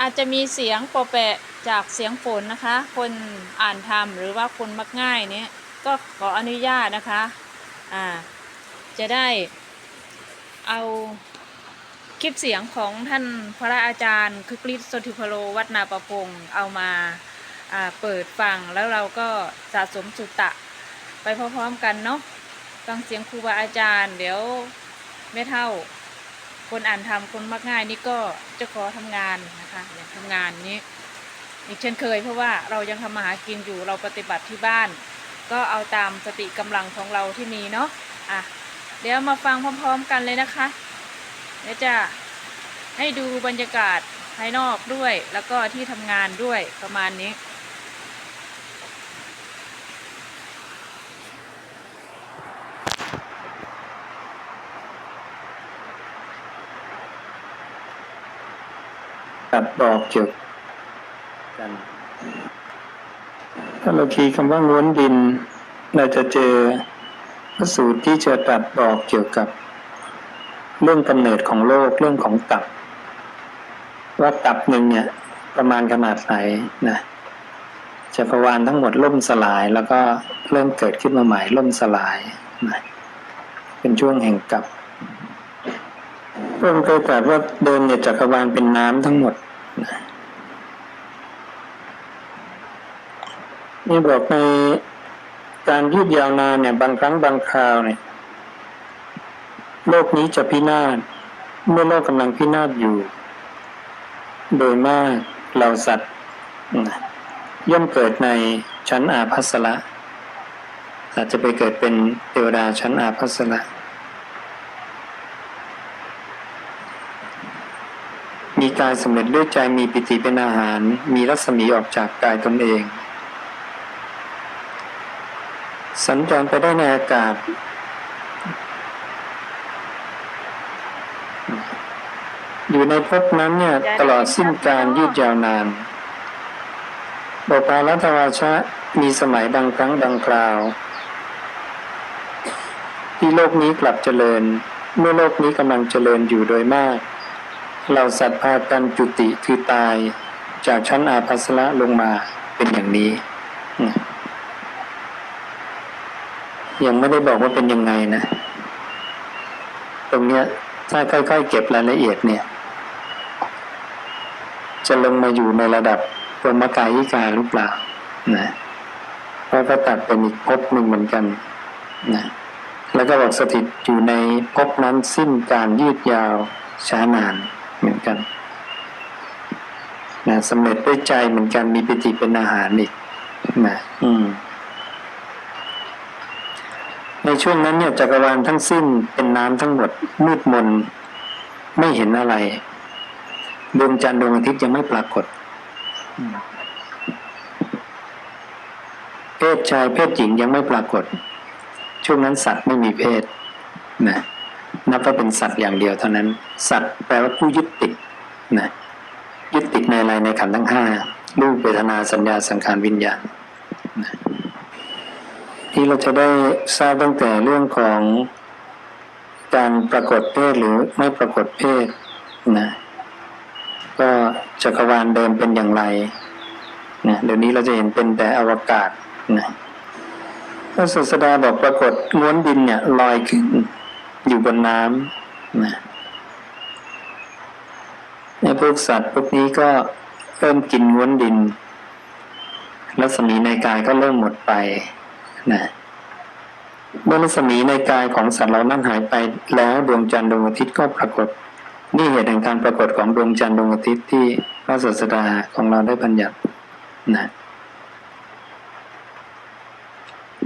อาจจะมีเสียงโปรแปะจากเสียงฝนนะคะ คนอ่านทำหรือว่าคนมักง่ายเนี่ยก็ขออนุญาตนะคะอ่าจะได้เอาคลิปเสียงของท่านพระอาจารย์คึกฤทธิ์สนธิพโลวัดนาประพงศ์เอามาอ่าเปิดฟังแล้วเราก็สะสมสุตตะไปพร้อมๆกันเนาะฟังเสียงครูบาอาจารย์ เดี๋ยวแม่เท่า คนอ่านทำคนมักง่ายนี่ก็จะขอทำงานนะคะอยากทำงานนี้อีกเช่นเคยเพราะว่าเรายังทำมาหากินอยู่เราปฏิบัติที่บ้าน ก็เอาตามสติกำลังของเราที่มีเนาะอะเดี๋ยวมาฟังพร้อมๆกันเลยนะคะเดี๋ยวจะให้ดูบรรยากาศภายนอกด้วย แล้วก็ที่ทำงานด้วยประมาณนี้ ตัดบอกเกี่ยวกันถ้าเราคีย์คำว่าง้วนดิน เราจะเจอพระสูตรที่จะตัดบอกเกี่ยวกับ เรื่องกำเนิดของโลกเรื่องของตับ ว่าตับหนึ่งเนี่ย ประมาณขนาดไหนนะจักรวาลทั้งหมดล่มสลายแล้วก็เริ่มเกิดขึ้นมาใหม่ล่มสลายนะเป็นช่วงแห่งกับพระองค์เคยตรัสว่าเดิมเนี่ยจักรวาลเป็นน้ำทั้งหมด นี่บอกในการยืดยาวนานเนี่ย บางครั้งบางคราวเนี่ย โลกนี้จะพินาศเมื่อโลกกำลังพินาศอยู่ โดยมากเราสัตว์ย่อมเกิดในชั้นอาภัสละอาจจะไปเกิดเป็นเทวดาชั้นอาภัสละ มีกายสำเร็จด้วยใจมีปิติเป็นอาหาร มีรัศมีออกจากกายตนเอง สัญจรไปได้ในอากาศ อยู่ในภพนั้นเนี่ยตลอดสิ้นการยืดยาวนานบปาลัตวาชะมีสมัยบางครั้งบางคราว ที่โลกนี้กลับเจริญ เมื่อโลกนี้กำลังเจริญอยู่โดยมาก เราสัตว์พากันจุติคือตายจากชั้นอาภัสละลงมาเป็นอย่างนี้ ยังไม่ได้บอกว่าเป็นยังไงนะ ตรงเนี้ยถ้าค่อยๆ เก็บรายละเอียดเนี่ย จะลงมาอยู่ในระดับปรมกายิกาหรือเปล่านะเพราะก็ตัดเป็นอีกภพหนึ่งเหมือนกันนะแล้วก็บอกสถิตอยู่ในภพนั้นสิ้นการยืดยาวช้านาน เหมือนกันนะสำเร็จด้วยใจเหมือนกันมีปิติเป็นอาหารอีกนะอืม ในช่วงนั้นเนี่ยจักรวาลทั้งสิ้นเป็นน้ำทั้งหมดมืดมน ไม่เห็นอะไรดวงจันทร์ดวงอาทิตย์ยังไม่ปรากฏ เพศชายเพศหญิงยังไม่ปรากฏ ช่วงนั้นสัตว์ไม่มีเพศนะ นับว่าเป็นสัตว์อย่างเดียวเท่านั้น สัตว์แปลว่าผู้ยึดติดนะยึดติดในอะไรในขันธ์ทั้งห้ารูปเวทนาสัญญาสังขารวิญญาณนะที่เราจะได้ทราบตั้งแต่เรื่องของการปรากฏเพศหรือไม่ปรากฏเพศนะก็จักรวาลเดิมเป็นอย่างไรนะเดี๋ยวนี้เราจะเห็นเป็นแต่อวกาศนะพระศาสดาบอกปรากฏม้วนดินเนี่ยลอยขึ้น อยู่บนน้ำนะในพวกสัตว์พวกนี้ก็เริ่มกินม้วนดิน รัศมีในกายก็เริ่มหมดไปนะเมื่อรัศมีในกายของสัตว์เรานั้นหายไป แล้วดวงจันทร์ดวงอาทิตย์ก็ปรากฏ นี่เหตุแห่งการปรากฏของดวงจันทร์ดวงอาทิตย์ที่พระศาสดาของเราได้บัญญัตินะ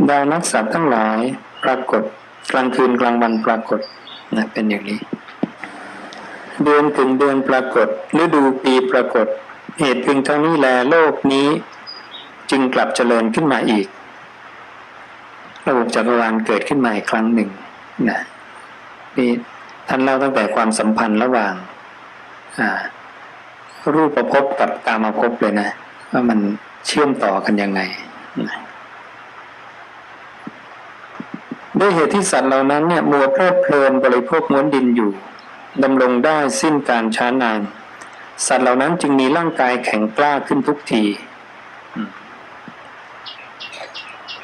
ดาวนักสัตว์ทั้งหลายปรากฏ กลางคืนกลางวันปรากฏนะเป็นอย่างนี้ เดือนถึงเดือนปรากฏฤดูปีปรากฏ เหตุเพียงเท่านี้แลโลกนี้ จึงกลับเจริญขึ้นมาอีก ระบบจักรวาลเกิดขึ้นมาอีกครั้งหนึ่งนะนี่ท่านเล่าตั้งแต่ความสัมพันธ์ระหว่างรูปประพบกับกามภพเลยนะ ว่ามันเชื่อมต่อกันยังไงนะ ด้วยเหตุที่สัตว์เหล่านั้นเนี่ยมัวเพลิดเพลินบริโภคม้วนดินอยู่ดำรงได้สิ้นการช้านาน สัตว์เหล่านั้นจึงมีร่างกายแข็งกล้าขึ้นทุกที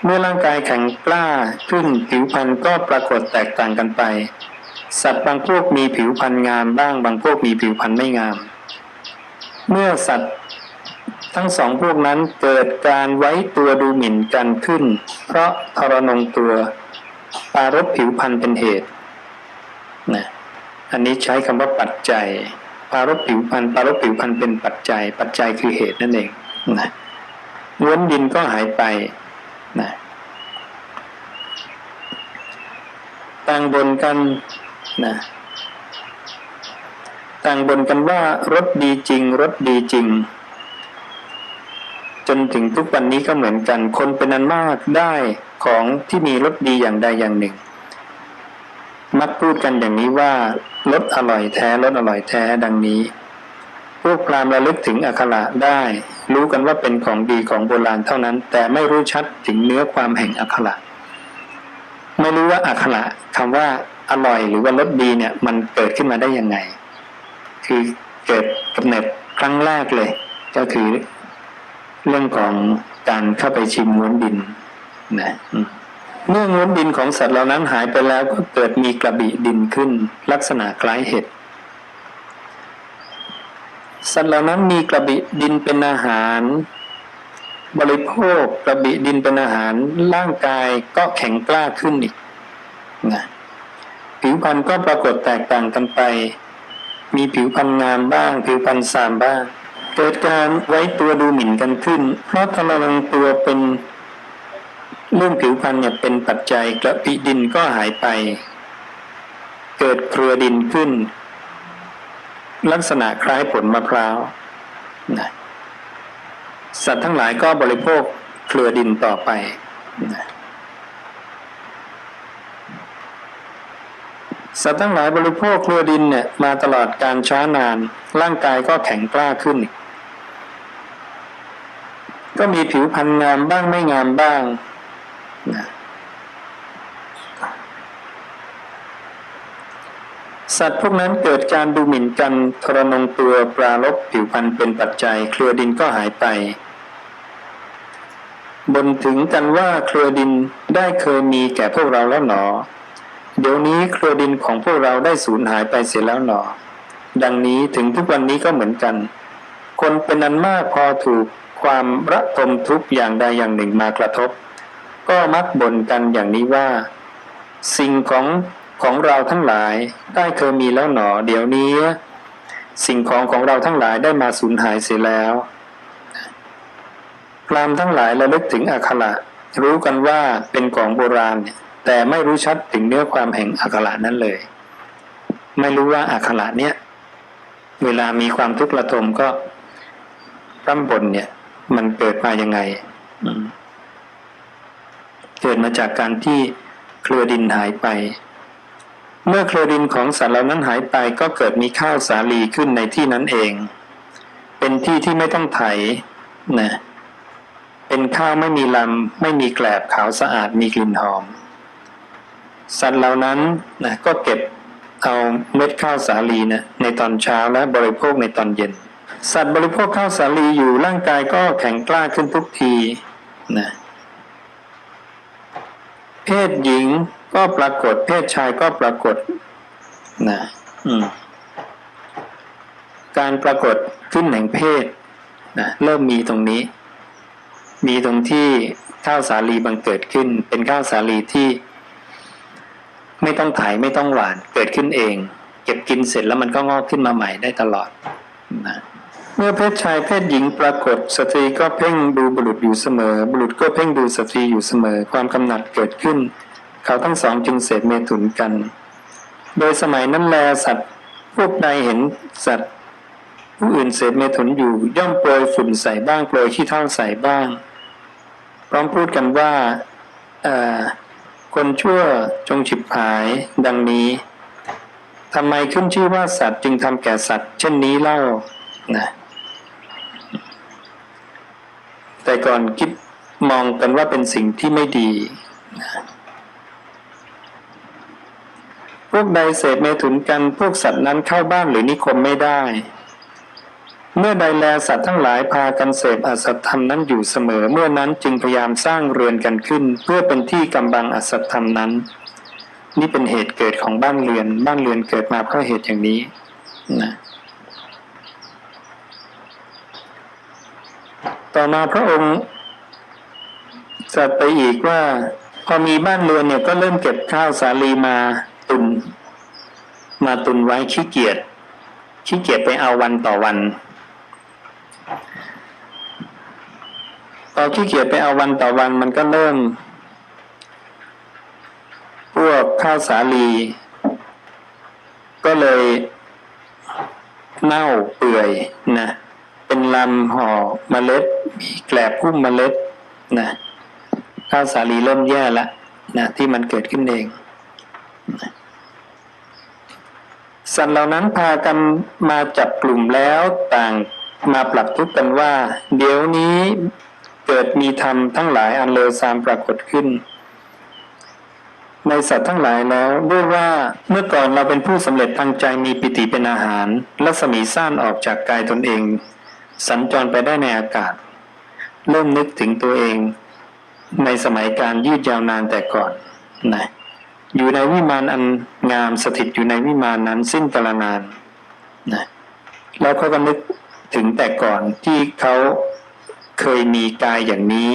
เมื่อร่างกายแข็งกล้าขึ้นผิวพรรณก็ปรากฏแตกต่างกันไป สัตว์บางพวกมีผิวพรรณงามบ้างบางพวกมีผิวพรรณไม่งาม เมื่อสัตว์ทั้งสองพวกนั้นเกิดการไว้ตัวดูหมิ่นกันขึ้น เพราะทรนงตัวารบผิวพรรณเป็นเหตุนะอันนี้ใช้คำว่าปัจจัย ปารบผิวพรรณปารบผิวพรรณเป็นปัจจัย ปัจจัยคือเหตุนั่นเองนะล้วนดินก็หายไปนะต่างบนกันนะต่างบนกันว่ารถดีจริงรถดีจริง จนถึงทุกวันนี้ก็เหมือนกัน คนเป็นอันมากได้ของที่มีรสดีอย่างใดอย่างหนึ่ง มักพูดกันอย่างนี้ว่ารสอร่อยแท้รสอร่อยแท้ดังนี้ พวกพรามระลึกถึงอักขระได้ รู้กันว่าเป็นของดีของโบราณเท่านั้น แต่ไม่รู้ชัดถึงเนื้อความแห่งอักขระไม่รู้ว่าอักขระคำว่าอร่อยหรือว่ารสดีเนี่ยมันเกิดขึ้นมาได้ยังไง คือเกิดกำเนิดครั้งแรกเลย ก็คือ เรื่องของการเข้าไปชิมม้วนดินนะอืมเมื่อม้วนดินของสัตว์เหล่านั้นหายไปแล้วก็เกิดมีกระบี่ดินขึ้น ลักษณะคล้ายเห็ดสัตว์เหล่านั้นมีกระบี่ดินเป็นอาหาร บริโภคกระบี่ดินเป็นอาหารร่างกายก็แข็งกล้าขึ้นอีกนะผิวพรรณก็ปรากฏแตกต่างกันไป มีผิวพรรณงามบ้าง ผิวพรรณสามบ้าง เกิดการไว้ตัวดูหมิ่นกันขึ้น เพราะทรนังตัวเป็นเรื่องผิวพรรณเนี่ยเป็นปัจจัยกระปิดินก็หายไป เกิดเครือดินขึ้น ลักษณะคล้ายผลมะพร้าวนะสัตว์ทั้งหลายก็บริโภคเครือดินต่อไปนะสัตว์ทั้งหลายบริโภคเครือดินเนี่ยมาตลอดการช้านาน ร่างกายก็แข็งกล้าขึ้นอีก ก็มีผิวพรรณงามบ้างไม่งามบ้างนะสัตว์พวกนั้นเกิดการดูหมิ่นกันทรนงตัวปราลบผิวพรรณเป็นปัจจัย เครือดินก็หายไป บนถึงกันว่าเครือดินได้เคยมีแก่พวกเราแล้วหนอ เดี๋ยวนี้เครือดินของพวกเราได้สูญหายไปเสียแล้วหนอ ดังนี้ถึงทุกวันนี้ก็เหมือนกัน คนเป็นอันมากพอถูก ความระทมทุกข์อย่างใดอย่างหนึ่งมากระทบ ก็มักบ่นกันอย่างนี้ว่า สิ่งของของเราทั้งหลายได้เคยมีแล้วหนอ เดี๋ยวนี้ สิ่งของของเราทั้งหลายได้มาสูญหายเสียแล้วพรามทั้งหลายระลึกถึงอักขระรู้กันว่าเป็นของโบราณเนี่ยแต่ไม่รู้ชัดถึงเนื้อความแห่งอักขระนั้นเลย ไม่รู้ว่าอักขระเนี่ยเวลามีความทุกข์ระทมก็ร่ำบ่นเนี่ย มันเกิดมายังไงอืมเกิดมาจากการที่เครือดินหายไป เมื่อเครือดินของสัตว์เหล่านั้นหายไปก็เกิดมีข้าวสาลีขึ้นในที่นั้นเอง เป็นที่ที่ไม่ต้องไถนะเป็นข้าวไม่มีลำไม่มีแกลบขาวสะอาดมีกลิ่นหอม สัตว์เหล่านั้นนะก็เก็บเอาเม็ดข้าวสาลีนะในตอนเช้าและบริโภคในตอนเย็น สัตว์บริโภคข้าวสาลีอยู่ร่างกายก็แข็งกล้าขึ้นทุกทีนะเพศหญิงก็ปรากฏ เพศชายก็ปรากฏนะอืมการปรากฏขึ้นแห่งเพศนะเริ่มมีตรงนี้ มีตรงที่ข้าวสาลีบังเกิดขึ้น เป็นข้าวสาลีที่ไม่ต้องไถไม่ต้องหวาน เกิดขึ้นเอง เก็บกินเสร็จแล้วมันก็งอกขึ้นมาใหม่ได้ตลอดนะ เมื่อเพศชายเพศหญิงปรากฏสตรีก็เพ่งดูบุรุษอยู่เสมอ บุรุษก็เพ่งดูสตรีอยู่เสมอ ความกำหนัดเกิดขึ้น เขาทั้งสองจึงเสพเมถุนกัน โดยสมัยนั้นแลสัตว์พวกใดเห็นสัตว์ ผู้อื่นเสพเมถุนอยู่ย่อมโปรยฝุ่นใส่บ้างโปรยขี้เท่าใส่บ้าง พร้อมพูดกันว่าคนชั่วจงฉิบหายดังนี้ทำไมขึ้นชื่อว่าสัตว์จึงทำแก่สัตว์ เช่นนี้เล่านะ แต่ก่อนคิดมองกันว่าเป็นสิ่งที่ไม่ดี พวกใดเสพเมถุนกันพวกสัตว์นั้นเข้าบ้านหรือนิคมไม่ได้ เมื่อใดแลสัตว์ทั้งหลายพากันเสพอสัตธรรมนั้นอยู่เสมอ เมื่อนั้นจึงพยายามสร้างเรือนกันขึ้น เพื่อเป็นที่กำบังอสัตธรรมนั้น นี่เป็นเหตุเกิดของบ้านเรือน บ้านเรือนเกิดมาเพราะเหตุอย่างนี้นะ ต่อมาพระองค์จัดไปอีกว่าพอมีบ้านเรือนเนี่ยก็เริ่มเก็บข้าวสาลีมาตุน มาตุนไว้ขี้เกียจขี้เกียจไปเอาวันต่อวันพอขี้เกียจไปเอาวันต่อวันมันก็เริ่ม พวกข้าวสาลี ก็เลยเน่าเปื่อยนะเป็นลำห่อเมล็ด แกลบหุ้มเมล็ดนะข้าวสาลีเริ่มแย่ละนะที่มันเกิดขึ้นเองสัตว์เหล่านั้นพากันมาจับกลุ่มแล้วต่างมาปรับทุกข์กันว่า เดี๋ยวนี้เกิดมีธรรมทั้งหลายอันเลวทรามปรากฏขึ้น ในสัตว์ทั้งหลายแล้วด้วยว่าเมื่อก่อนเราเป็นผู้สำเร็จทางใจมีปิติเป็นอาหารรัศมีซ่านออกจากกายตนเอง สัญจรไปได้ในอากาศ เริ่มนึกถึงตัวเองในสมัยการยืดยาวนานแต่ก่อนนะอยู่ในวิมานอันงามสถิตอยู่ในวิมานนั้นสิ้นกาลนานนะแล้วเขาก็นึกถึงแต่ก่อนที่เขาเคยมีกายอย่างนี้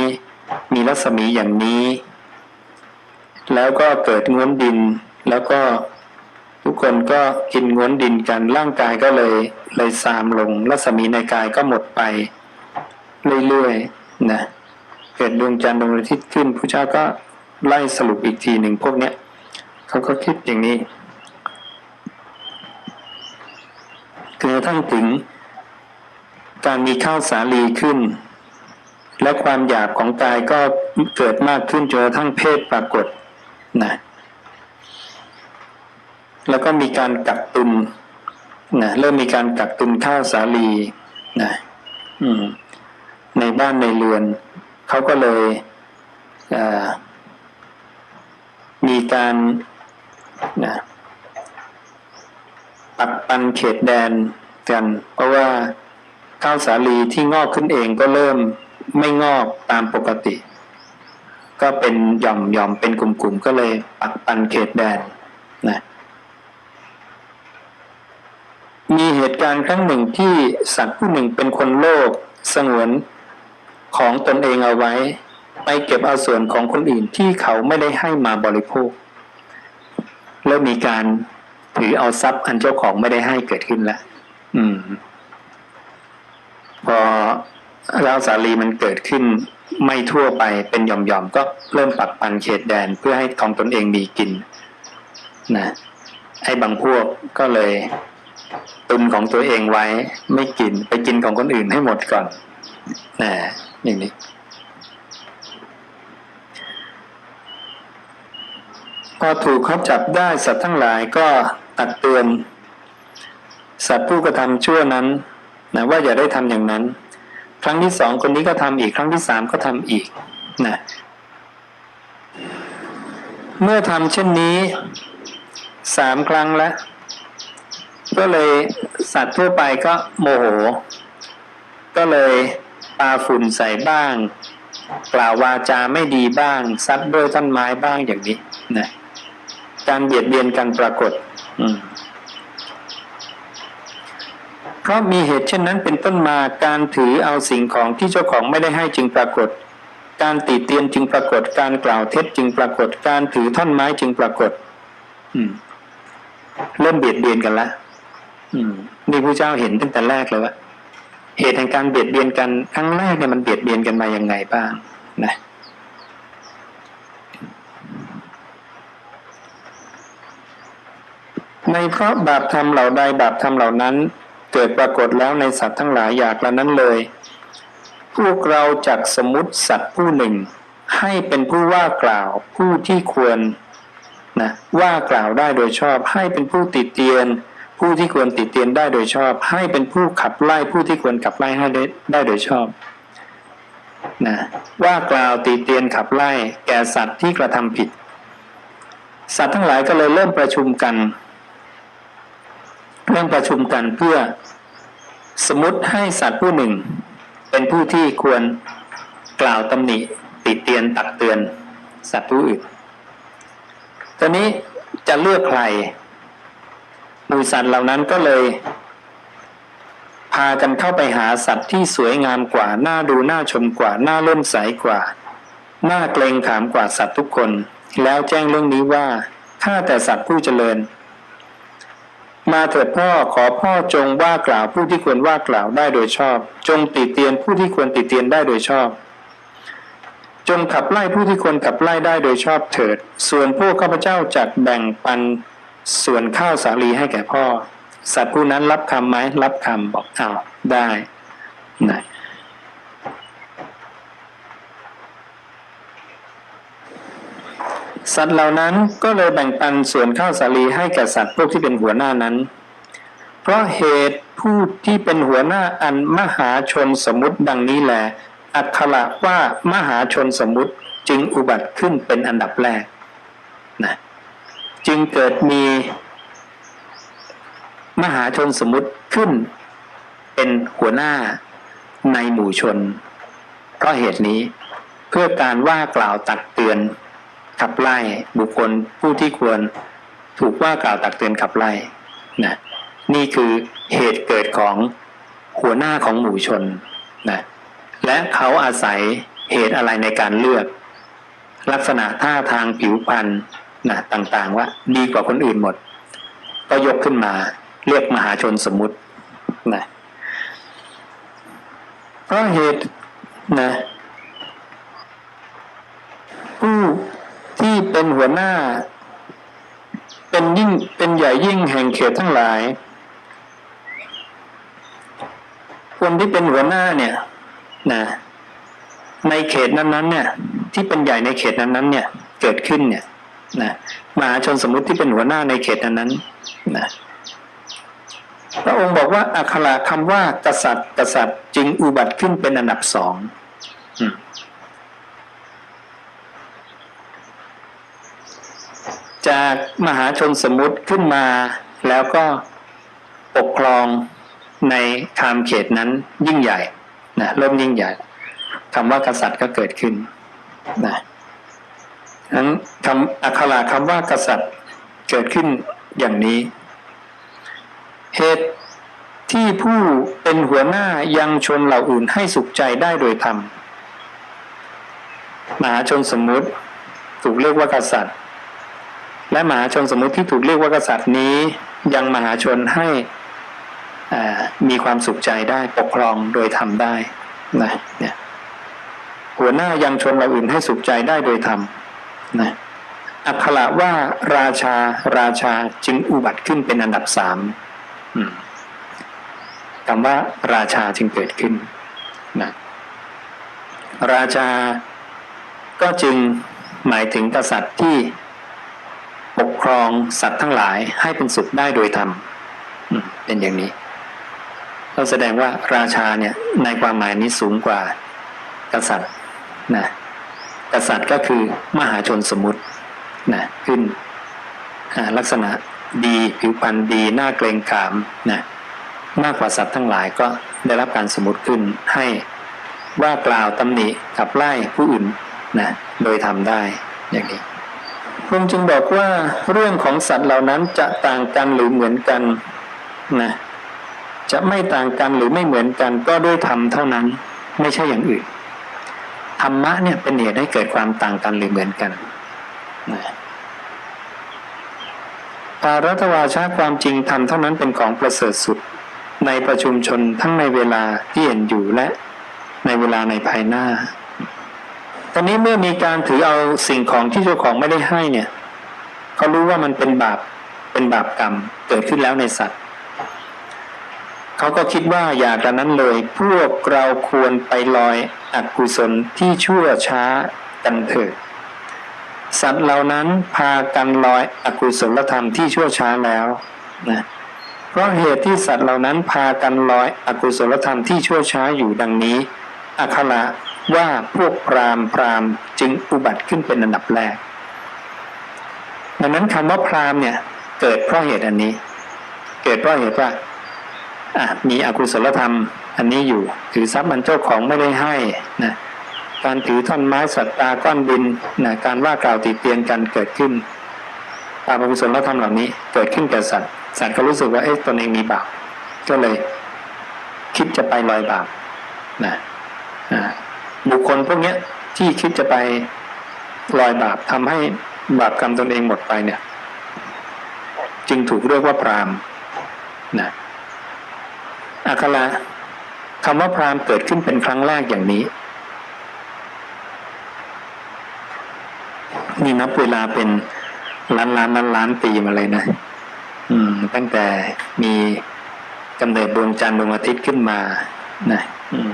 มีรัศมีอย่างนี้ แล้วก็เกิดง้วนดิน แล้วก็ทุกคนก็กินง้วนดินกันร่างกายก็เลยเลยซามลง รัศมีในกายก็หมดไป เรื่อยๆนะเกิดดวงจันทร์ดวงอาทิตย์ขึ้นพระเจ้าก็ไล่สรุปอีกทีหนึ่งพวกเนี้ยเขาก็คิดอย่างนี้จนกระทั่งถึงการมีข้าวสาลีขึ้น และความอยากของกายก็เกิดมากขึ้นจนกระทั่งเพศปรากฏนะแล้วก็มีการกักตุนนะเริ่มมีการกักตุนข้าวสาลีนะอืม ในบ้านในเรือน เขาก็เลยเมีการนะปักปันเขตแดนกัน เพราะว่าข้าวสาลีที่งอกขึ้นเองก็เริ่มไม่งอกตามปกติ ก็เป็นหย่อมหย่อมเป็นกลุ่มๆ ก็เลยปักปันเขตแดนนะมีเหตุการณ์ครั้งหนึ่งที่สัตว์ผู้หนึ่งเป็นคนโลภสงวน ของตนเองเอาไว้ ไปเก็บเอาส่วนของคนอื่นที่เขาไม่ได้ให้มาบริโภค แล้วมีการถือเอาทรัพย์อันเจ้าของไม่ได้ให้เกิดขึ้นแล้วอืม พอเราสาลีมันเกิดขึ้นไม่ทั่วไปเป็นหย่อมๆก็เริ่มปักปันเขตแดนเพื่อให้ของตนเองมีกินนะไอ้บางพวกก็เลย ตุนของตัวเองไว้ไม่กินไปกินของคนอื่นให้หมดก่อนนะ อย่งนี้พอถูกเขาจับได้สัตว์ทั้งหลายก็ตักเตือน สัตว์ผู้กระทำชั่วนั้นนะว่าอย่าได้ทำอย่างนั้น ครั้งที่สองคนนี้ก็ทำอีกครั้งที่สามก็ทำอีกนะเมื่อทำเช่นนี้สามครั้งแล้ว ก็เลยสัตว์ทั่วไปก็โมโห ก็เลย ปาฝุ่นใส่บ้าง กล่าววาจาไม่ดีบ้าง ซัดด้วยต้นไม้บ้างอย่างนี้นะการเบียดเบียนกันปรากฏ อืมเพราะมีเหตุเช่นนั้นเป็นต้นมาการถือเอาสิ่งของที่เจ้าของไม่ได้ให้จึงปรากฏ การติเตียนจึงปรากฏ การกล่าวเท็จจึงปรากฏ การถือท่อนไม้จึงปรากฏ อืม เริ่มเบียดเบียนกันละอืม นี่พระเจ้าเห็นตั้งแต่แรกเลยว่า เหตุแห่งการเบียดเบียนกันครั้งแรกเนี่ยมันเบียดเบียนกันมายังไงบ้างนะในเพราะบาปธรรมเหล่าใดบาปธรรมเหล่านั้น เกิดปรากฏแล้วในสัตว์ทั้งหลายอยากละนั้นเลย พวกเราจักสมมติสัตว์ผู้หนึ่ง ให้เป็นผู้ว่ากล่าวผู้ที่ควรนะว่ากล่าวได้โดยชอบให้เป็นผู้ติดเตียน ผู้ที่ควรติเตียนได้โดยชอบ ให้เป็นผู้ขับไล่ผู้ที่ควรขับไล่ให้ได้ได้โดยชอบนะว่ากล่าวติเตียนขับไล่แก่สัตว์ที่กระทำผิด สัตว์ทั้งหลายก็เลยเริ่มประชุมกันเริ่มประชุมกันเพื่อสมมติให้สัตว์ผู้หนึ่ง เป็นผู้ที่ควรกล่าวตำหนิติเตียนตักเตือนสัตว์ผู้อื่นตอนนี้จะเลือกใคร หมูสัตว์เหล่านั้นก็เลย พากันเข้าไปหาสัตว์ที่สวยงามกว่า น่าดูน่าชมกว่า น่าเลื่อมใสกว่า น่าเกรงขามกว่าสัตว์ทุกคน แล้วแจ้งเรื่องนี้ว่าข้าแต่สัตว์ผู้เจริญ มาเถิดพ่อขอพ่อจงว่ากล่าวผู้ที่ควรว่ากล่าวได้โดยชอบ จงติเตียนผู้ที่ควรติเตียนได้โดยชอบจงขับไล่ผู้ที่ควรขับไล่ได้โดยชอบเถิด ส่วนพวกข้าพเจ้าจักแบ่งปัน ส่วนข้าวสาลีให้แก่พ่อ สัตว์ผู้นั้นรับคำไหมรับคำบอกอ้าวได้นะสัตว์เหล่านั้นก็เลยแบ่งปันส่วนข้าวสาลีให้แก่สัตว์พวกที่เป็นหัวหน้านั้น เพราะเหตุผู้ที่เป็นหัวหน้าอันมหาชนสมมุติดังนี้แหละอักขระว่ามหาชนสมมุติจึงอุบัติขึ้นเป็นอันดับแรกนะ จึงเกิดมีมหาชนสมมุติขึ้น เป็นหัวหน้าในหมู่ชน เพราะเหตุนี้เพื่อการว่ากล่าวตักเตือนขับไล่บุคคลผู้ที่ควรถูกว่ากล่าวตักเตือนขับไล่นะนี่คือเหตุเกิดของหัวหน้าของหมู่ชนนะและเขาอาศัยเหตุอะไรในการเลือก ลักษณะท่าทางผิวพรรณ นะต่างๆว่าดีกว่าคนอื่นหมด ก็ยกขึ้นมาเรียกมหาชนสมมุตินะเพราะเหตุนะผู้ที่เป็นหัวหน้า เป็นยิ่งเป็นใหญ่ยิ่งแห่งเขตทั้งหลาย คนที่เป็นหัวหน้าเนี่ยนะในเขตนั้นๆเนี่ย ที่เป็นใหญ่ในเขตนั้นๆเนี่ย เกิดขึ้นเนี่ย นะมหาชนสมมุติที่เป็นหัวหน้าในเขตนั้นนะพระองค์บอกว่าอักขระคำว่ากษัตริย์กษัตริย์จึงอุบัติขึ้นเป็นอันดับสองจากมหาชนสมมุติขึ้นมา แล้วก็ปกครองในคามเขตนั้นยิ่งใหญ่นะเริ่มยิ่งใหญ่คำว่ากษัตริย์ก็เกิดขึ้นนะ นั้นคำอักขระคำว่ากษัตริย์เกิดขึ้นอย่างนี้ เหตุที่ผู้เป็นหัวหน้ายังชนเหล่าอื่นให้สุขใจได้โดยธรรมมหาชนสมมุติถูกเรียกว่ากษัตริย์ และมหาชนสมมุติที่ถูกเรียกว่ากษัตริย์นี้ ยังมหาชนให้มีความสุขใจได้ปกครองโดยธรรมได้นะเนี่ยหัวหน้ายังชนเราอื่นให้สุขใจได้โดยธรรม นะอักขระว่าราชาราชาจึงอุบัติขึ้นเป็นอันดับสามคำว่าราชาจึงเกิดขึ้นนะราชาก็จึงหมายถึงกษัตริย์ที่ปกครองสัตว์ทั้งหลายให้เป็นสุขได้โดยธรรมอืมเป็นอย่างนี้ ก็แสดงว่าราชาเนี่ยในความหมายนี้สูงกว่ากษัตริย์นะ กษัตริย์ก็คือมหาชนสมมุตินะขึ้นลักษณะดีผิวพรรณดีน่าเกรงขามนะมากกว่าสัตว์ทั้งหลายก็ได้รับการสมมติขึ้นให้ว่ากล่าวตำหนิขับไล่ผู้อื่นนะโดยทำได้อย่างนี้พระองค์จึงบอกว่าเรื่องของสัตว์เหล่านั้นจะต่างกันหรือเหมือนกันนะจะไม่ต่างกันหรือไม่เหมือนกันก็ด้วยธรรมเท่านั้นไม่ใช่อย่างอื่น ธรรมะเนี่ยเป็นเหตุให้เกิดความต่างกันหรือเหมือนกันปารัตวาชาความจริงธรรมเท่านั้นเป็นของประเสริฐสุด ในประชุมชนทั้งในเวลาที่เห็นอยู่และในเวลาในภายหน้า ตอนนี้เมื่อมีการถือเอาสิ่งของที่เจ้าของไม่ได้ให้เนี่ยเขารู้ว่ามันเป็นบาปเป็นบาปกรรมเกิดขึ้นแล้วในสัตว์เขาก็คิดว่าอย่ากระนั้นเลย พวกเราควรไปลอย อกุศลที่ชั่วช้ากันเถิดสัตว์เหล่านั้นพากันลอยอกุศลธรรมที่ชั่วช้าแล้วนะเพราะเหตุที่สัตว์เหล่านั้นพากันลอยอกุศลธรรมที่ชั่วช้าอยู่ดังนี้ อัคระว่าพวกพรามพรามจึงอุบัติขึ้นเป็นอันดับแรก ดังนั้นคำว่าพรามเนี่ยเกิดเพราะเหตุอันนี้ เกิดเพราะเหตุว่าอะมีอกุศลธรรม อันนี้อยู่ ถือทรัพย์มันเจ้าของไม่ได้ให้นะการถือท่อนไม้สัตตาก้อนดินนะการว่ากล่าวติเตียนกันเกิดขึ้นตามอกุศลธรรมเหล่านี้เกิดขึ้นแก่สัตว์สัตว์ก็รู้สึกว่าเอ๊ะตนเองมีบาปก็เลย คิดจะไปลอยบาปนะบุคคลพวกเนี้ยที่คิดจะไปลอยบาปทำให้บาปกรรมตนเองหมดไปเนี่ย จึงถูกเรียกว่าพรามนะอัคระ คำว่าพรามเกิดขึ้นเป็นครั้งแรกอย่างนี้ นี่นับเวลาเป็นล้านล้านล้านล้านปีมาเลยนะอืม ตั้งแต่มีกำเนิดดวงจันทร์ดวงอาทิตย์ขึ้นมานะอืม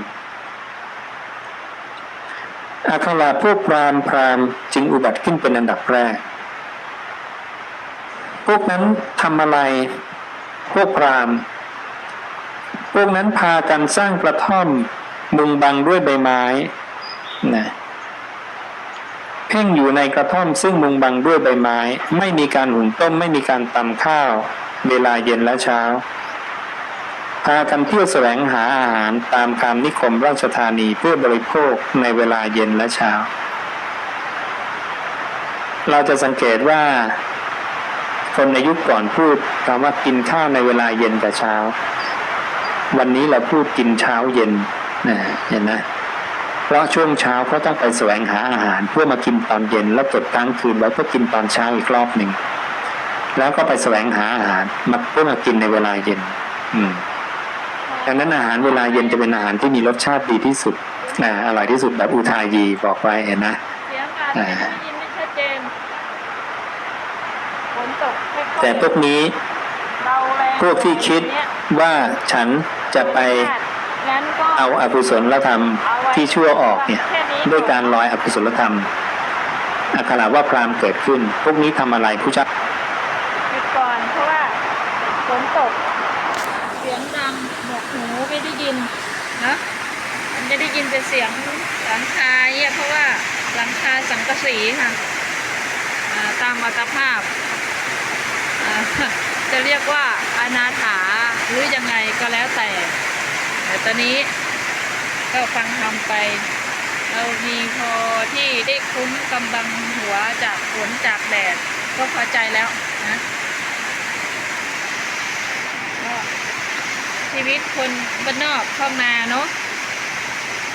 อาคาราพวกพรามพรามจึงอุบัติขึ้นเป็นอันดับแรก พวกนั้นทำอะไร พวกพราม พวกนั้นพากันสร้างกระท่อมมุงบังด้วยใบไม้นะเพ่งอยู่ในกระท่อมซึ่งมุงบังด้วยใบไม้ ไม่มีการหุงต้มไม่มีการตำข้าว เวลาเย็นและเช้า พากันเที่ยวแสวงหาอาหารตามคามนิคมราชธานีเพื่อบริโภคในเวลาเย็นและเช้า เราจะสังเกตว่า คนในยุคก่อนพูดคำว่ากินข้าวในเวลาเย็นกับเช้า วันนี้เราพูดกินเช้าเย็นนะเห็นไหมเพราะช่วงเช้าเขาต้องไปแสวงหาอาหาร เพื่อมากินตอนเย็นแล้วเก็บค้างคืนไว้เพื่อกินตอนเช้าอีกรอบหนึ่งแล้วก็ไปแสวงหาอาหารมาเพื่อมากินในเวลาเย็น อืมดังนั้นอาหารเวลาเย็นจะเป็นอาหารที่มีรสชาติดีที่สุดนะอร่อยที่สุดแบบอุทายีบอกไว้เห็นนะเสียงการได้ยินไม่ชัดเจนฝนตกค่อยๆแต่พวกนี้เบาแรงพวกที่คิดว่าฉัน จะไปงั้นก็เอาอกุศลธรรมที่ชั่วออกเนี่ยด้วยการลอยอกุศลธรรมอักขระว่าพรามเกิดขึ้น พวกนี้ทำอะไรผู้ชักหยุดก่อนเพราะว่าฝนตก เสียงดังหนวกหูไม่ได้ยินนะมันจะได้ยินแต่เสียงหลังคาเนี่ยเพราะว่าหลังคาสังกะสีค่ะอ่าตามอัตภาพอ่าจะเรียกว่าอนาถา หรือยังไงก็แล้วแต่ แต่ตอนนี้ก็ฟังทำไป เรามีพอที่ได้คุ้มกำบังหัวจากฝนจากแดดก็พอใจแล้วนะก็ชีวิตคนบ้านนอกเข้ามาเนาะ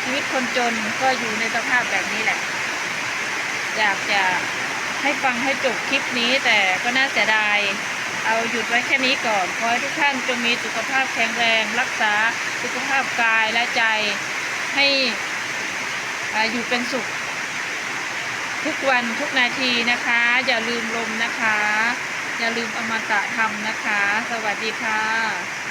ชีวิตคนจนก็อยู่ในสภาพแบบนี้แหละ อยากจะให้ฟังให้จบคลิปนี้แต่ก็น่าเสียดาย เอาหยุดไว้แค่นี้ก่อน ขอให้ทุกท่านจงมีสุขภาพแข็งแรง รักษาสุขภาพกายและใจให้ออยู่เป็นสุข ทุกวันทุกนาทีนะคะ อย่าลืมลมนะคะ อย่าลืมอมตะธรรมนะคะ สวัสดีค่ะ